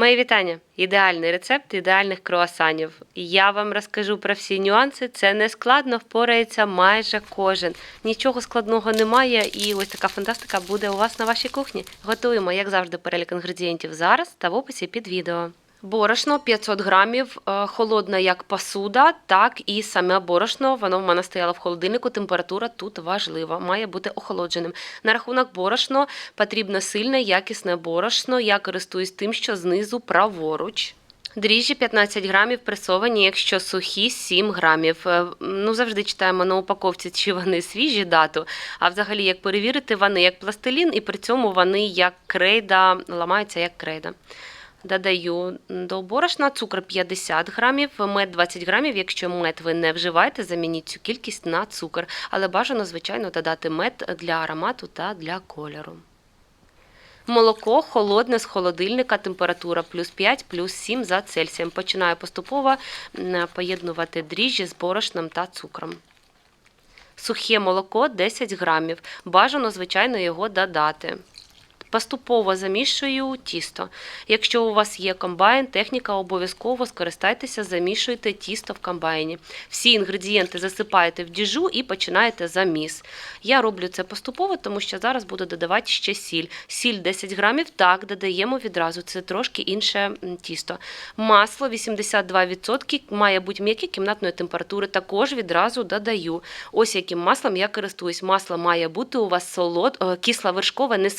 Мої вітання! Ідеальний рецепт ідеальних круасанів. Я вам розкажу про всі нюанси. Це не складно, впорається майже кожен. Нічого складного немає, і ось така фантастика буде у вас на вашій кухні. Готуємо, як завжди, перелік інгредієнтів зараз та в описі під відео. Борошно 500 грамів, е, холодне як посуда, так і саме борошно. Воно в мене стояло в холодильнику. Температура тут важлива, має бути охолодженим. На рахунок борошно потрібно сильне, якісне борошно. Я користуюсь тим, що знизу праворуч. Дріжджі 15 грамів пресовані, якщо сухі 7 грамів. Е, Ну, завжди читаємо на упаковці, чи вони свіжі дату. А взагалі, як перевірити, вони як пластилін, і при цьому вони як крейда, ламаються як крейда. Додаю до борошна цукор 50 грамів, мед 20 грамів. Якщо мед ви не вживаєте, замініть цю кількість на цукор. Але бажано, звичайно, додати мед для аромату та для кольору. Молоко холодне з холодильника, температура плюс 5, плюс 7 за Цельсієм. Починаю поступово поєднувати дріжджі з борошном та цукром. Сухе молоко 10 грамів. Бажано, звичайно, його додати. Поступово замішую тісто. Якщо у вас є комбайн, техніка обов'язково скористайтеся, замішуйте тісто в комбайні. Всі інгредієнти засипаєте в діжу і починаєте заміс. Я роблю це поступово, тому що зараз буду додавати ще сіль. Сіль 10 грамів, так, додаємо відразу. Це трошки інше тісто. Масло 82% має бути м'яке кімнатної температури. Також відразу додаю. Ось яким маслом я користуюсь. Масло має бути у вас солод... е, кисло-вершкове, не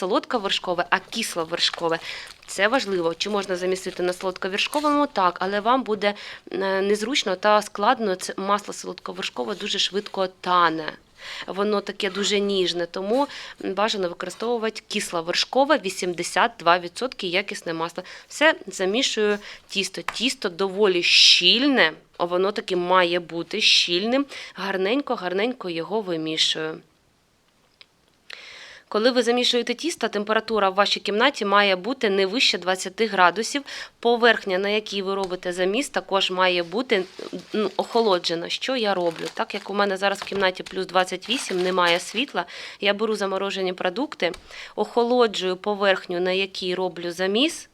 солодко-вершкове, а кисло-вершкове. Це важливо. Чи можна замістити на солодковершковому? Так, але вам буде е, незручно та складно. Це масло солодковершкове дуже швидко тане. Воно таке дуже ніжне, тому бажано використовувати кисло-вершкове 82% якісне масло. Все замішую тісто. Тісто доволі щільне, воно таки має бути щільним. Гарненько, гарненько його вимішую. Коли ви замішуєте тісто, температура в вашій кімнаті має бути не вище 20 градусів. Поверхня, на якій ви робите заміс, також має бути ну, охолоджена. Що я роблю? Так як у мене зараз в кімнаті плюс 28, немає світла, я беру заморожені продукти, охолоджую поверхню, на якій роблю заміс.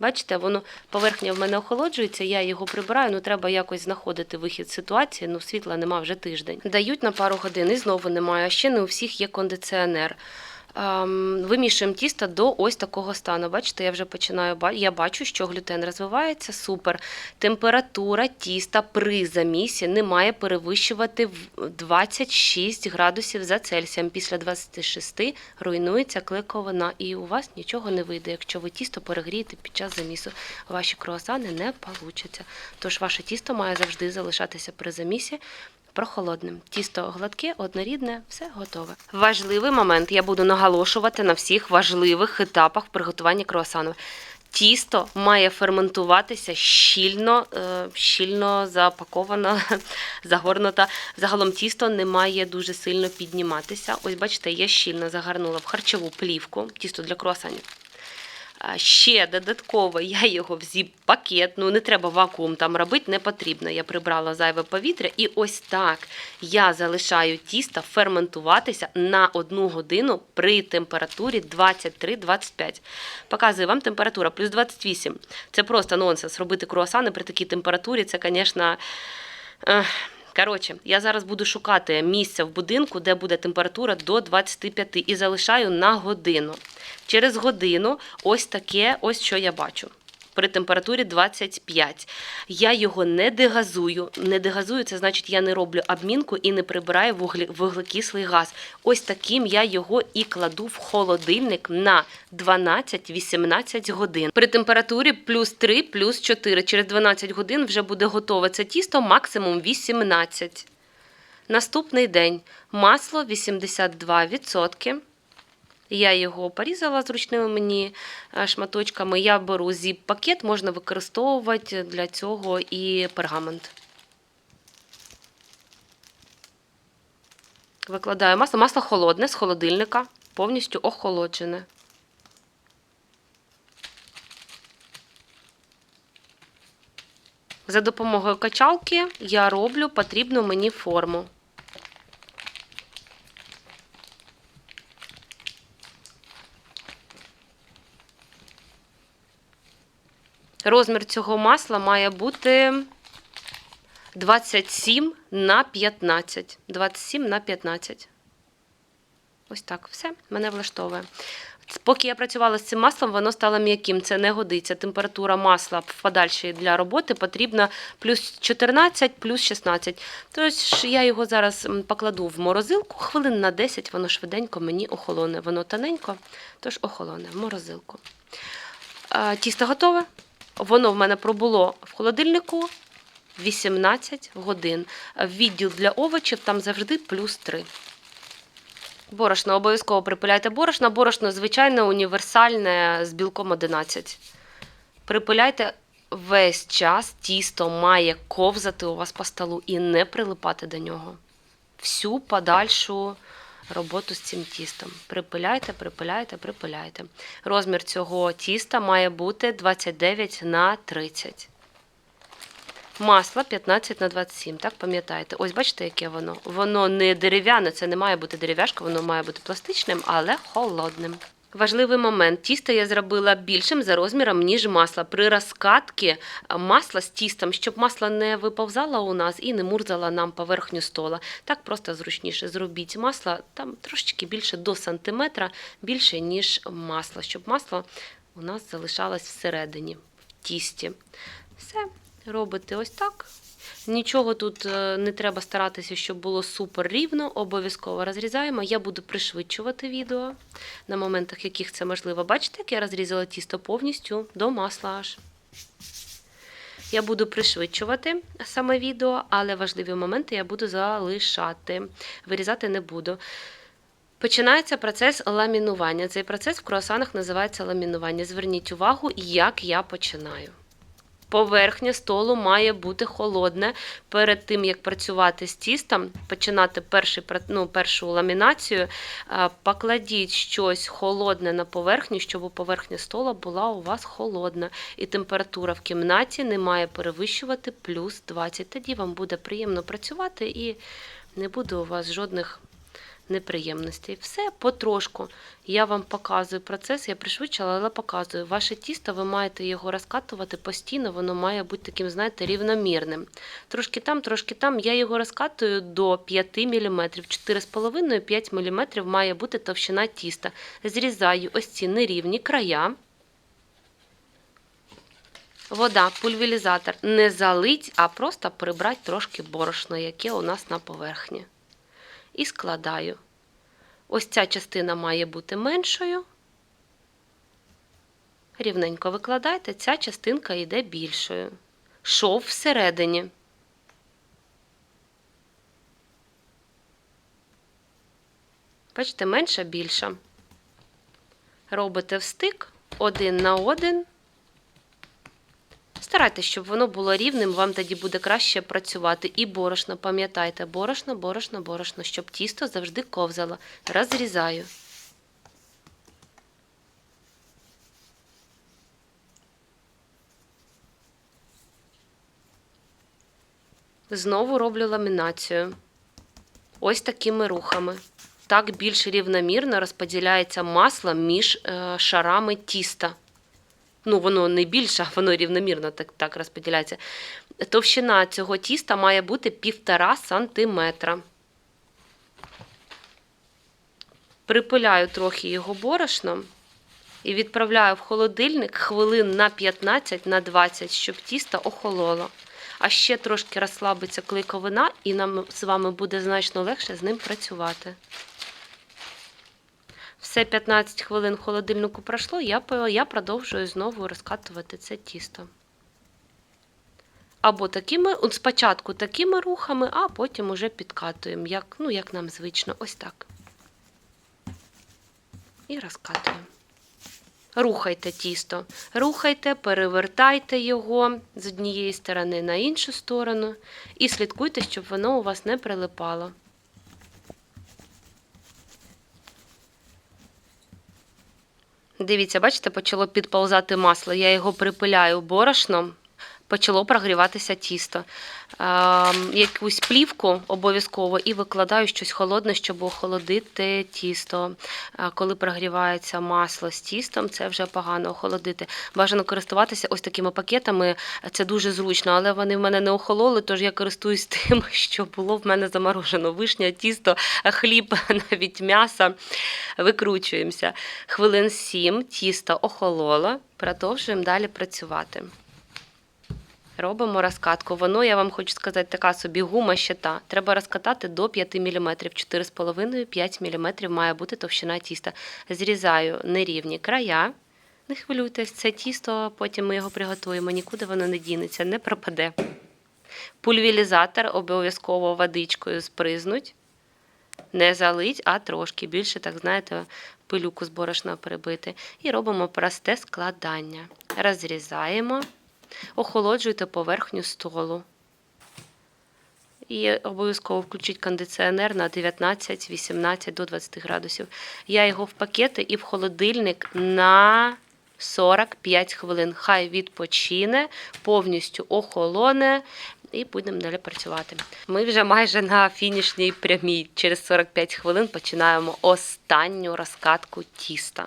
Бачите, воно поверхня в мене охолоджується, я його прибираю, ну треба якось знаходити вихід з ситуації. Ну, світла нема вже тиждень. Дають на пару годин і знову немає. А ще не у всіх є кондиціонер. Ем, Вимішуємо тісто до ось такого стану. Бачите, я вже починаю я бачу, що глютен розвивається. Супер. Температура тіста при замісі не має перевищувати в 26 градусів за Цельсієм. Після 26 руйнується клейковина, і у вас нічого не вийде, якщо ви тісто перегрієте під час замісу. Ваші круасани не получаться. Тож ваше тісто має завжди залишатися при замісі прохолодним. Тісто гладке, однорідне, все готове. Важливий момент. Я буду наголошувати на всіх важливих етапах приготування круасану. Тісто має ферментуватися щільно, е, щільно запаковано, загорнуто. Загалом тісто не має дуже сильно підніматися. Ось бачите, я щільно загорнула в харчову плівку, тісто для круасанів. Ще додатково я його в зіп-пакет, ну не треба вакуум там робити, не потрібно. Я прибрала зайве повітря. І ось так я залишаю тісто ферментуватися на одну годину при температурі 23-25. Показую вам температура плюс 28. Це просто нонсенс. Робити круасани при такій температурі, це, звісно. Коротше, я зараз буду шукати місце в будинку, де буде температура до 25 і залишаю на годину. Через годину ось таке, ось що я бачу. При температурі 25. Я його не дегазую. Не дегазую, це значить, я не роблю обмінку і не прибираю вуглекислий газ. Ось таким я його і кладу в холодильник на 12-18 годин. При температурі плюс 3, плюс 4. Через 12 годин вже буде готове це тісто, максимум 18. Наступний день. Масло 82%. Я його порізала зручними мені е, шматочками. Я беру зіп-пакет, можна використовувати для цього і пергамент. Викладаю масло. Масло холодне з холодильника, повністю охолоджене. За допомогою качалки я роблю потрібну мені форму. Розмір цього масла має бути 27 на 15. 27 на 15. Ось так, все, мене влаштовує. Поки я працювала з цим маслом, воно стало м'яким. Це не годиться. Температура масла в подальшій для роботи потрібна плюс 14, плюс 16. Тож я його зараз покладу в морозилку. Хвилин на 10 воно швиденько мені охолоне. Воно тоненько, тож охолоне в морозилку. Тісто готове. Воно в мене пробуло в холодильнику 18 годин. Відділ для овочів там завжди плюс 3. Борошно обов'язково припиляйте борошно. Борошно звичайне, універсальне з білком 11. Припиляйте весь час, тісто має ковзати у вас по столу і не прилипати до нього. Всю подальшу роботу з цим тістом. Припиляйте, припиляйте, припиляйте. Розмір цього тіста має бути 29 на 30. Масло 15 на 27, так пам'ятаєте? Ось бачите, яке воно? Воно не дерев'яне, це не має бути дерев'яшка, воно має бути пластичним, але холодним. Важливий момент. Тісто я зробила більшим за розміром, ніж масло. При розкатці масла з тістом, щоб масло не виповзало у нас і не мурзало нам поверхню стола. Так просто зручніше. Зробіть масло там трошечки більше до сантиметра, більше, ніж масло, щоб масло у нас залишалось всередині, в тісті. Все, робите ось так. Нічого тут е, не треба старатися, щоб було супер рівно. Обов'язково розрізаємо. Я буду пришвидшувати відео на моментах, яких це можливо. Бачите, як я розрізала тісто повністю до масла аж. Я буду пришвидшувати саме відео, але важливі моменти я буду залишати. Вирізати не буду. Починається процес ламінування. Цей процес в круасанах називається ламінування. Зверніть увагу, як я починаю. Поверхня столу має бути холодне. Перед тим, як працювати з тістом, починати перший, ну, першу ламінацію, покладіть щось холодне на поверхню, щоб поверхня стола була у вас холодна. І температура в кімнаті не має перевищувати плюс 20. Тоді вам буде приємно працювати і не буде у вас жодних неприємностей. Все потрошку. Я вам показую процес, я пришвидшила, але показую. Ваше тісто, ви маєте його розкатувати постійно, воно має бути таким, знаєте, рівномірним. Трошки там, трошки там. Я його розкатую до 5 мм. 4,5-5 мм має бути товщина тіста. Зрізаю ось ці нерівні края. Вода, пульверізатор не залить, а просто прибрати трошки борошна, яке у нас на поверхні і складаю. Ось ця частина має бути меншою. Рівненько викладайте, ця частинка йде більшою. Шов всередині. Бачите, менша більша. Робите встик один на один. Старайтесь, щоб воно було рівним, вам тоді буде краще працювати. І борошно, пам'ятайте, борошно, борошно, борошно, щоб тісто завжди ковзало. Розрізаю. Знову роблю ламінацію. Ось такими рухами. Так більш рівномірно розподіляється масло між е, шарами тіста ну воно не більше, воно рівномірно так, так розподіляється. Товщина цього тіста має бути 1,5 сантиметра. Припиляю трохи його борошном і відправляю в холодильник хвилин на 15 на 20, щоб тісто охололо. А ще трошки розслабиться клейковина, і нам з вами буде значно легше з ним працювати. Все 15 хвилин в холодильнику пройшло, я, я продовжую знову розкатувати це тісто. Або такими, от спочатку такими рухами, а потім уже підкатуємо, як, ну, як нам звично, ось так. І розкатуємо. Рухайте тісто. Рухайте, перевертайте його з однієї сторони на іншу сторону. І слідкуйте, щоб воно у вас не прилипало. Дивіться, бачите, почало підползати масло. Я його припиляю борошном. Почало прогріватися тісто. Е, якусь плівку обов'язково і викладаю щось холодне, щоб охолодити тісто. Е, коли прогрівається масло з тістом, це вже погано охолодити. Бажано користуватися ось такими пакетами. Це дуже зручно, але вони в мене не охололи, тож я користуюсь тим, що було в мене заморожено. Вишня, тісто, хліб, навіть м'ясо. Викручуємося. Хвилин 7 тісто охололо, продовжуємо далі працювати. Робимо розкатку. Воно, я вам хочу сказати, така собі гума щита. Треба розкатати до 5 мм. 4,5-5 мм має бути товщина тіста. Зрізаю нерівні края. Не хвилюйтесь, це тісто, потім ми його приготуємо, нікуди воно не дінеться, не пропаде. Пульвілізатор обов'язково водичкою спризнуть. Не залить, а трошки більше, так знаєте, пилюку з борошна перебити. І робимо просте складання. Розрізаємо, охолоджуйте поверхню столу. І обов'язково включіть кондиціонер на 19-18 до 20 градусів. Я його в пакети і в холодильник на 45 хвилин. Хай відпочине, повністю охолоне. І будемо далі працювати. Ми вже майже на фінішній прямій. Через 45 хвилин починаємо останню розкатку тіста.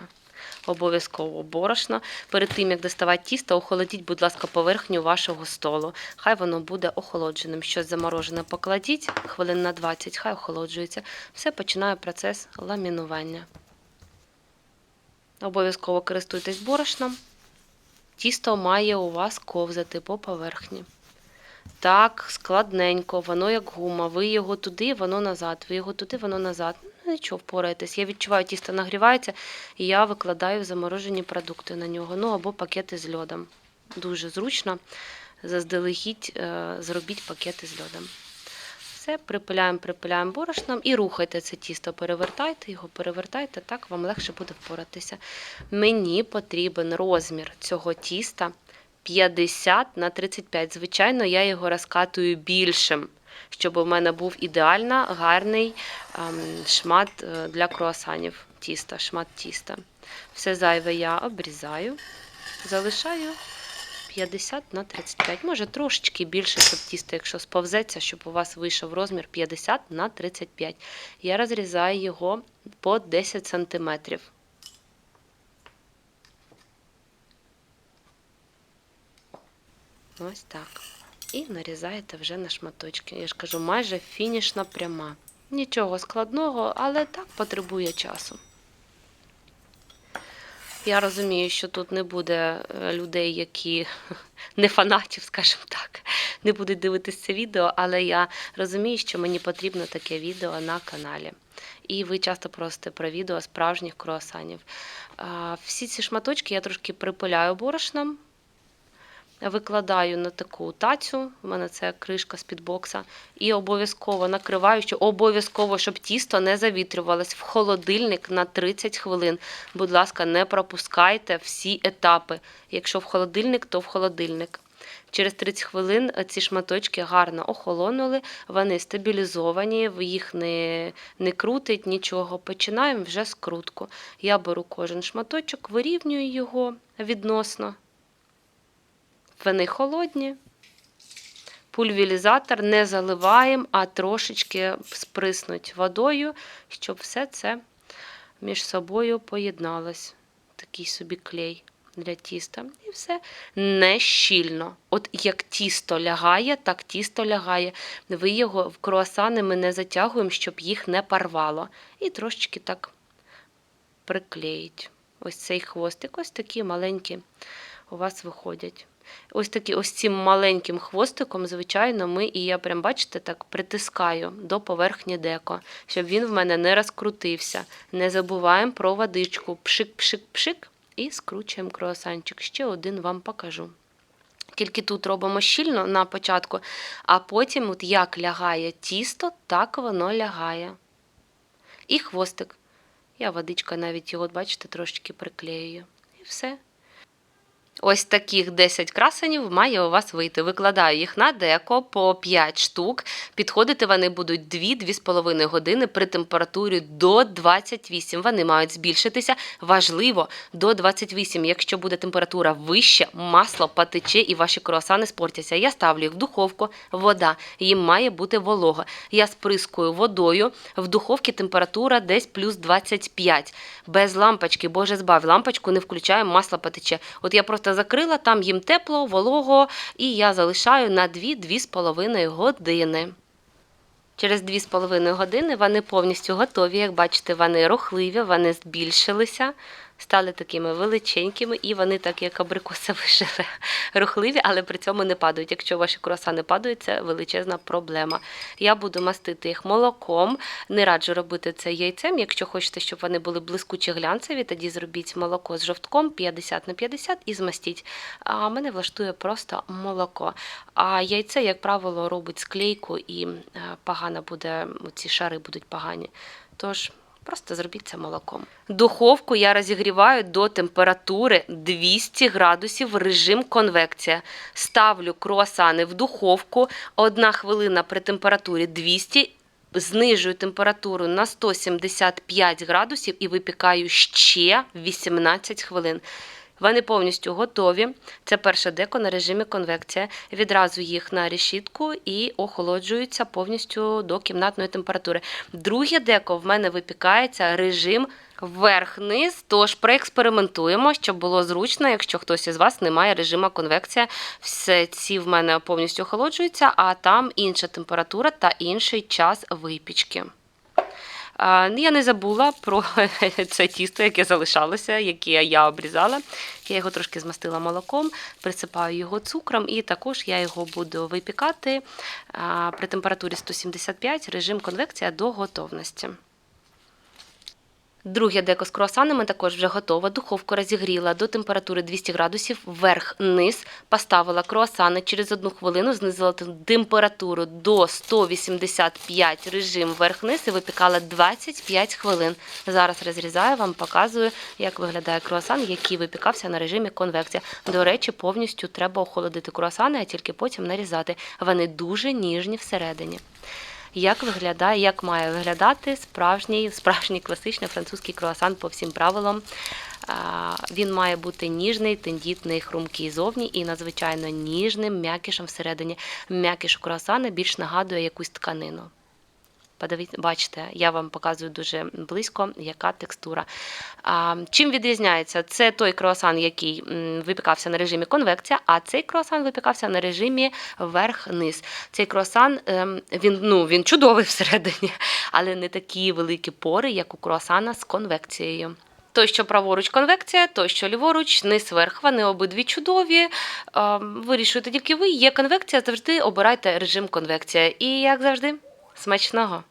Обов'язково борошно. Перед тим, як доставати тісто, охолодіть, будь ласка, поверхню вашого столу. Хай воно буде охолодженим. Щось заморожене покладіть, хвилин на 20, хай охолоджується. Все починає процес ламінування. Обов'язково користуйтесь борошном. Тісто має у вас ковзати по поверхні. Так, складненько, воно як гума. Ви його туди, воно назад. Ви його туди, воно назад. Нічого, впораєтесь. Я відчуваю, тісто нагрівається, і я викладаю заморожені продукти на нього. Ну або пакети з льодом. Дуже зручно. Заздалегідь е, зробіть пакети з льодом. Все, припиляємо, припиляємо борошном і рухайте це тісто, перевертайте його, перевертайте, так вам легше буде впоратися. Мені потрібен розмір цього тіста 50 на 35. Звичайно, я його розкатую більшим, щоб у мене був ідеально гарний ем, шмат е, для круасанів тіста, шмат тіста. Все зайве я обрізаю, залишаю 50 на 35. Може трошечки більше, щоб тісто, якщо сповзеться, щоб у вас вийшов розмір 50 на 35. Я розрізаю його по 10 сантиметрів. Ось так. І нарізаєте вже на шматочки. Я ж кажу, майже фінішна пряма. Нічого складного, але так потребує часу. Я розумію, що тут не буде е, людей, які не фанатів, скажімо так, не будуть дивитися це відео, але я розумію, що мені потрібно таке відео на каналі. І ви часто просите про відео справжніх круасанів. Всі ці шматочки я трошки припиляю борошном, викладаю на таку тацю, у мене це кришка з-під бокса, і обов'язково накриваю, що обов'язково, щоб тісто не завітрювалось в холодильник на 30 хвилин. Будь ласка, не пропускайте всі етапи. Якщо в холодильник, то в холодильник. Через 30 хвилин ці шматочки гарно охолонули, вони стабілізовані, їх не, не крутить нічого. Починаємо вже скрутку. Я беру кожен шматочок, вирівнюю його відносно. Вони холодні. Пульвілізатор не заливаємо, а трошечки сприснуть водою, щоб все це між собою поєдналось. Такий собі клей для тіста. І все не щільно. От як тісто лягає, так тісто лягає. Ви його в круасани ми не затягуємо, щоб їх не порвало. І трошечки так приклеїть. Ось цей хвостик, ось такі маленькі у вас виходять. Ось такі, ось цим маленьким хвостиком, звичайно, ми, і я прям, бачите, так притискаю до поверхні деко, щоб він в мене не розкрутився. Не забуваємо про водичку. Пшик-пшик-пшик і скручуємо круасанчик. Ще один вам покажу. Тільки тут робимо щільно на початку, а потім, от як лягає тісто, так воно лягає. І хвостик. Я водичка навіть його, бачите, трошечки приклеюю. І все. Ось таких 10 красенів має у вас вийти. Викладаю їх на деко по 5 штук. Підходити вони будуть 2-2,5 години при температурі до 28. Вони мають збільшитися. Важливо до 28. Якщо буде температура вища, масло потече і ваші круасани спортяться. Я ставлю їх в духовку, вода. Їм має бути волога. Я сприскую водою. В духовці температура десь плюс 25. Без лампочки, боже збав, лампочку не включаю, масло потече. От я просто закрила, там їм тепло, волого, і я залишаю на 2-2,5 години. Через 2,5 години вони повністю готові. Як бачите, вони рухливі, вони збільшилися, стали такими величенькими, і вони, так як абрикоси вижили, рухливі, але при цьому не падають. Якщо ваші круасани падають, це величезна проблема. Я буду мастити їх молоком. Не раджу робити це яйцем. Якщо хочете, щоб вони були блискучі глянцеві, тоді зробіть молоко з жовтком 50 на 50 і змастіть. А мене влаштує просто молоко. А яйце, як правило, робить склейку і е, погано буде, ці шари будуть погані. Тож. Просто зробіть це молоком. Духовку я розігріваю до температури 200 градусів режим конвекція. Ставлю круасани в духовку. Одна хвилина при температурі 200 знижую температуру на 175 градусів і випікаю ще 18 хвилин. Вони повністю готові. Це перше деко на режимі конвекція. Відразу їх на решітку і охолоджуються повністю до кімнатної температури. Друге деко в мене випікається режим вверх-низ, тож проекспериментуємо, щоб було зручно, якщо хтось із вас не має режиму конвекція. Все ці в мене повністю охолоджуються, а там інша температура та інший час випічки. А, Я не забула про це тісто, яке залишалося, яке я обрізала. Я його трошки змастила молоком, присипаю його цукром, і також я його буду випікати при температурі 175 режим конвекція до готовності. Друге деко з круасанами також вже готове. Духовку розігріла до температури 200 градусів, вверх-низ, поставила круасани. Через одну хвилину знизила температуру до 185 режим вверх-низ і випікала 25 хвилин. Зараз розрізаю вам, показую, як виглядає круасан, який випікався на режимі конвекція. До речі, повністю треба охолодити круасани, а тільки потім нарізати. Вони дуже ніжні всередині як виглядає, як має виглядати справжній, справжній класичний французький круасан по всім правилам. Він має бути ніжний, тендітний, хрумкий зовні і надзвичайно ніжним м'якішем всередині. М'якіш круасана більш нагадує якусь тканину. Подивіться, бачите, я вам показую дуже близько, яка текстура. А, Чим відрізняється? Це той круасан, який випікався на режимі конвекція, а цей круасан випікався на режимі вверх-низ. Цей круасан ем, він, ну, він чудовий всередині, але не такі великі пори, як у круасана з конвекцією. Той, що праворуч конвекція, той, що ліворуч, низ верх. Вони обидві чудові. Вирішуєте тільки ви. Є конвекція, завжди обирайте режим конвекція. І як завжди, смачного!